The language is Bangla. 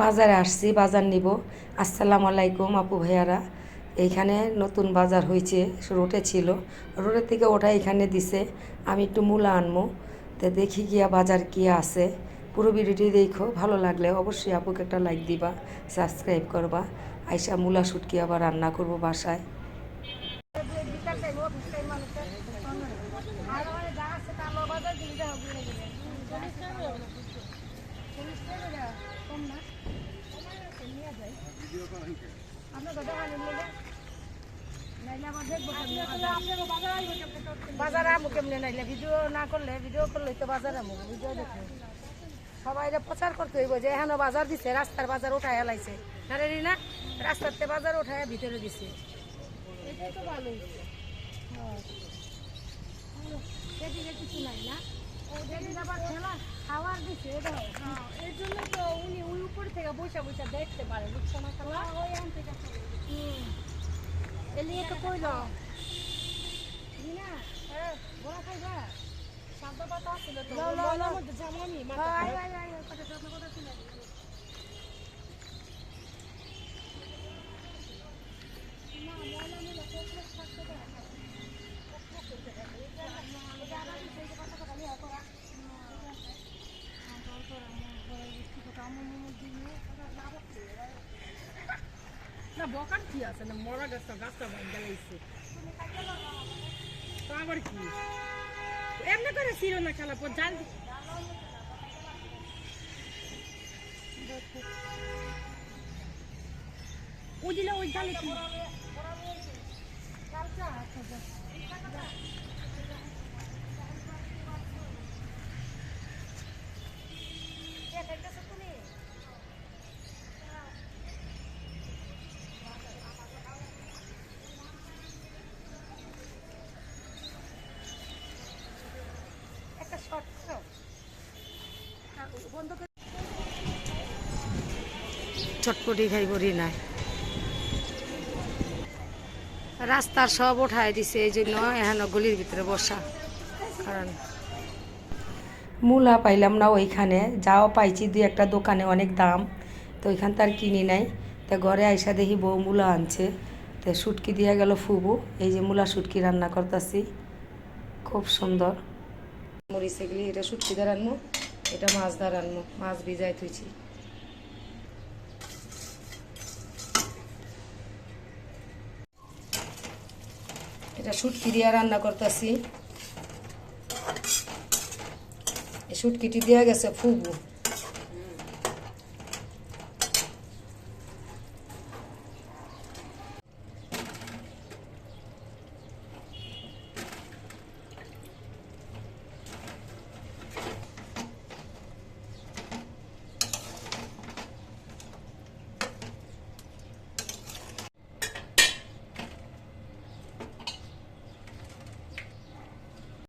বাজারে আসছি, বাজার নিব। আসসালামু আলাইকুম আপু ভাইয়ারা। এইখানে নতুন বাজার হয়েছে রোডে ছিল রোডের থেকে ওটা এখানে দিছে, আমি একটু মূলা আনব তো দেখি গিয়া বাজার কি আছে। পুরো ভিডিওটি দেখো, ভালো লাগলে অবশ্যই আপুকে একটা লাইক দিবা সাবস্ক্রাইব করবা। আইসা মূলা শুটকি আবার রান্না করব বাসায়। আর যা আছে বাজার আমু কেমনে নাইলে ভিডিও না করলে, ভিডিও করলে যে এখানে বাজার দিছে, রাস্তার বাজার উঠায় হেলাইছে আরে না রাস্তাতে বাজার উঠায় ভিতরে দিছে। নাই না। খাওয়ার এই জন্য তো উনি ওই উপর থেকে বসে বসে দেখতে পারে বুঝছ না খেলা ওই আন থেকে এলিয়ে তো কইল বড় খাইবা সাদা পাতা ছিল তো জামানি মাথা কথা কথা ছিল না ময়লা মিলে কোকলেট থাকতে দেয় না, বকার কি আছে? না, মরা গাছটা গাছটা ভাঙ্গা লাইছে তো আবার কি? এমনি করে ছিল না খেলা, পর জাল ও ওই জালে কি? চটপটি খাই করি নাই রাস্তার সব উঠায় দিছে, এই জন্য এখন গলির ভিতরে বসা। কারণ মূলা পাইলাম না ওইখানে, যাও পাইছি দুই একটা দোকানে অনেক দাম, তো ওইখান তার কিনি নাই। তো ঘরে আইসা দেখি বউ মূলা আনছে, তো শুটকি দিয়া গেল ফুবু, এই যে মূলা শুটকি রান্না করতেছি। খুব সুন্দর। মরিচ এগুলি, এটা শুটকি দিয়ে আনব এটা মাছ দিয়ে আনব মাছ ভিজাই থুইছি। এটা শুটকি দিয়ে রান্না করতেছি। সুটকিটি দেওয়া গেছে ফুবু